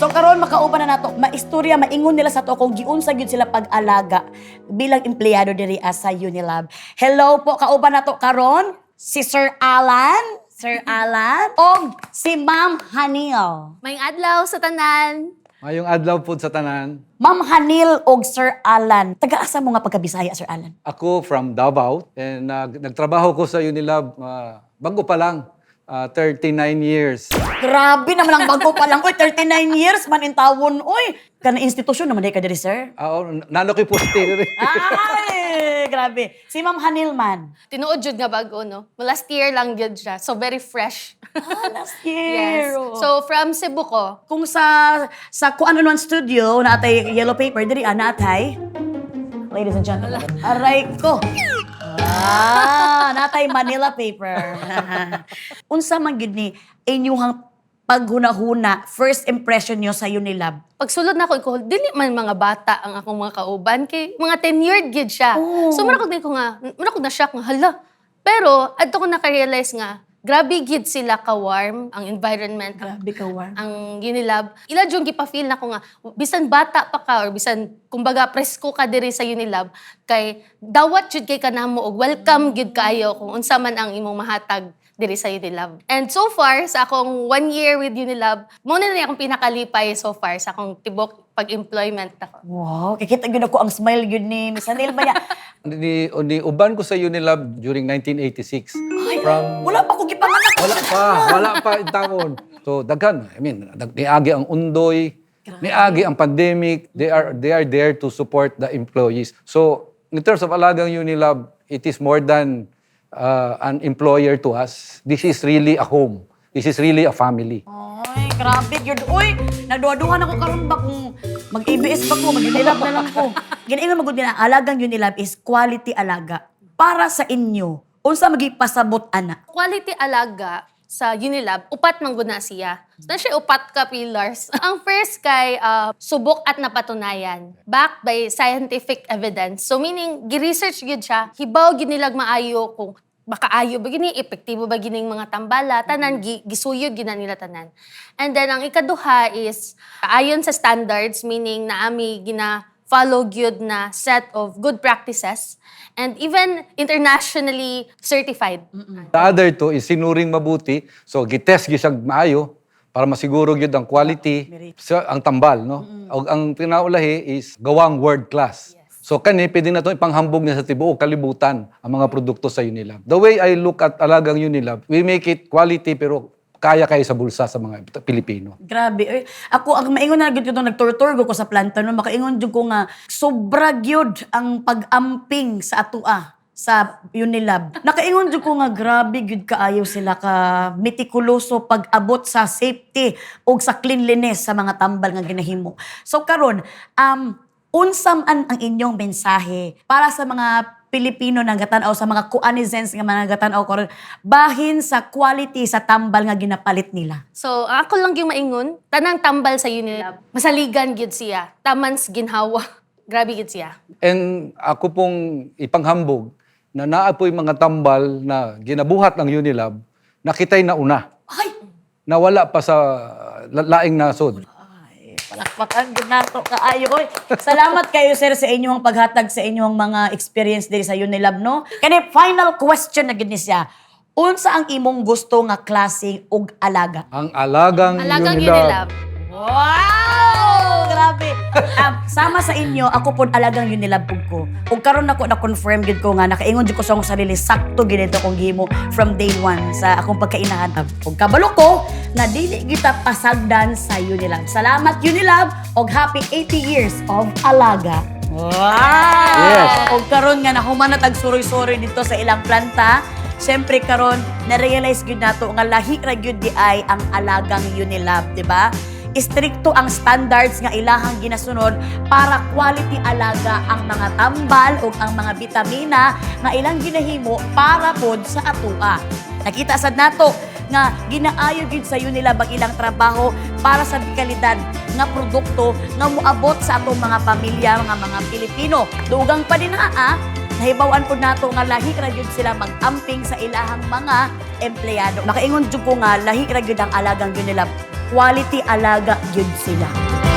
So karon makauban na nato, maistorya maingon nila sa to kung giunsa gyud sila pag-alaga bilang empleyado diri sa Unilab. Hello po kauban nato karon si Sir Alan, Sir Alan og si Ma'am Hanil. May adlaw sa tanan. Mayong adlaw po sa tanan. Ma'am Hanil og Sir Alan. Taga-asa mo nga pagkabisaya Sir Alan? Ako from Davao and nag- nagtrabaho ko sa Unilab ah, bago pa lang, ah, 39 years. Grabe naman ang bago pa lang. Uy, 39 years man in tawon. Uy, kana institusyon naman day ka diri, sir. Ah, oh, nano ko'y poster. Ay, grabe. Si Ma'am Hanil man. Tinuod jud nga bago no. Last year lang jud siya. So very fresh. Ah, last yes. year. oo. So from Cebu ko, kung sa sa kuan ano studio na atay yellow paper diri ana atay Ladies and gentlemen, aray ko. Ah, natay Manila paper. Unsa man gid ni inyong paghuna-huna, first impression nyo sa Unilab? pagsulod na ko ko dili man mga bata ang akong mga kauban kay mga tenured gid siya. Oo. So mura ko din ko nga, mura ko na shock nga hala. Pero adto ko naka-realize nga grabe gid sila ka-warm ang environment, ang Grabe ka, War. ang Unilab. Ila jung gipa-feel na ko nga bisan bata pa ka or bisan kumbaga presko ka diri sa Unilab kay dawat jud kay kanamo og welcome gid kaayo kung unsa man ang imong mahatag diri sa Unilab. And so far sa akong one year with Unilab, mo na ni akong pinakalipay so far sa akong tibok pag-employment ako. Wow, kikita gyud ako ang smile gyud ni Miss Anil ba niya? ni, ni uban ko sa Unilab during 1986. From Wala. Wala pa, wala pa itawon. So daghan, I mean, niagi ang undoy, niagi ang pandemic, they are they are there to support the employees. So in terms of alagang Unilab, it is more than uh, an employer to us. This is really a home. This is really a family. Ay, grabe gyud. Uy, nagduwa-duhan ako karon ba kung mag-ABS ba ko, mag-Unilab na lang ko. Ginaingon magud na alagang Unilab is quality alaga para sa inyo. Unsa magipasabot ana? Quality alaga sa Unilab, upat man gud na siya. So, na siya upat ka pillars. ang first kay uh, subok at napatunayan, backed by scientific evidence. So meaning, gi-research gid siya, hibaw gid nilag maayo kung makaayo ba gini, epektibo ba gining mga tambala, tanan, gi, gisuyod gina nila tanan. And then, ang ikaduha is, ayon sa standards, meaning na ami gina follow gyud na set of good practices and even internationally certified. The other two is sinuring mabuti. So gitest siya maayo para masiguro gyud ang quality sa ang tambal no. Og ang pinaulahi is gawang world class. So kani pwede na to ipanghambog niya sa tibuok kalibutan ang mga produkto sa Unilab. The way I look at alagang Unilab, we make it quality pero kaya kaya sa bulsa sa mga Pilipino. Grabe. Uy, ako ang maingon na gud ko nagtur-tour ko sa planta no makaingon jud ko nga sobra gyud ang pag-amping sa atua sa Unilab. Nakaingon jud ko nga grabe gyud kaayo sila ka metikuloso pag-abot sa safety o sa cleanliness sa mga tambal nga ginahimo. So karon, um unsam an ang inyong mensahe para sa mga Pilipino na gatanaw sa mga kuanizens nga mga gatanaw karon bahin sa quality sa tambal nga ginapalit nila. So, ako lang yung maingon, tanang tambal sa Unilab, masaligan gid siya, tamans ginhawa. Grabe gid siya. And ako pong ipanghambog na naapoy mga tambal na ginabuhat ng Unilab, nakitay na una. Ay, na wala pa sa la- laing nasod. Palakpakan gud nato kaayo oy. Salamat kayo sir sa inyong paghatag sa inyong mga experience diri sa Unilab no. Kani final question na gid siya. Unsa ang imong gusto nga klase og alaga? Ang alagang, Alagang Unilab. Unilab. Wow! Grabe. Um, sama sa inyo, ako pod alagang Unilab pud ko. Ug karon nako na confirm gid ko nga nakaingon jud ko sa akong sarili sakto gid ito kong gihimo from day one sa akong pagkainahan. Ug kabalo ko na dili kita pasagdan sa Unilab. Salamat Unilab og happy 80 years of alaga. Wow! Yes. Og karon nga nahuman na tag suroy-suroy dito sa ilang planta. Siyempre karon na-realize gyud nato nga lahi ra gyud di ay ang alagang Unilab, di ba? Istrikto ang standards nga ilahang ginasunod para quality alaga ang mga tambal ug ang mga bitamina nga ilang ginahimo para pod sa atua. Nakita sad nato nga ginaayo gyud sa Unilab ang ilang trabaho para sa kalidad nga produkto nga moabot sa atong mga pamilya, mga mga Pilipino. Dugang pa din naa, nahibawan po nato nga lahi ra gyud sila mag-amping sa ilahang mga empleyado. Makaingon jud ko nga lahi ra gyud ang alagang Unilab quality alaga gyud sila.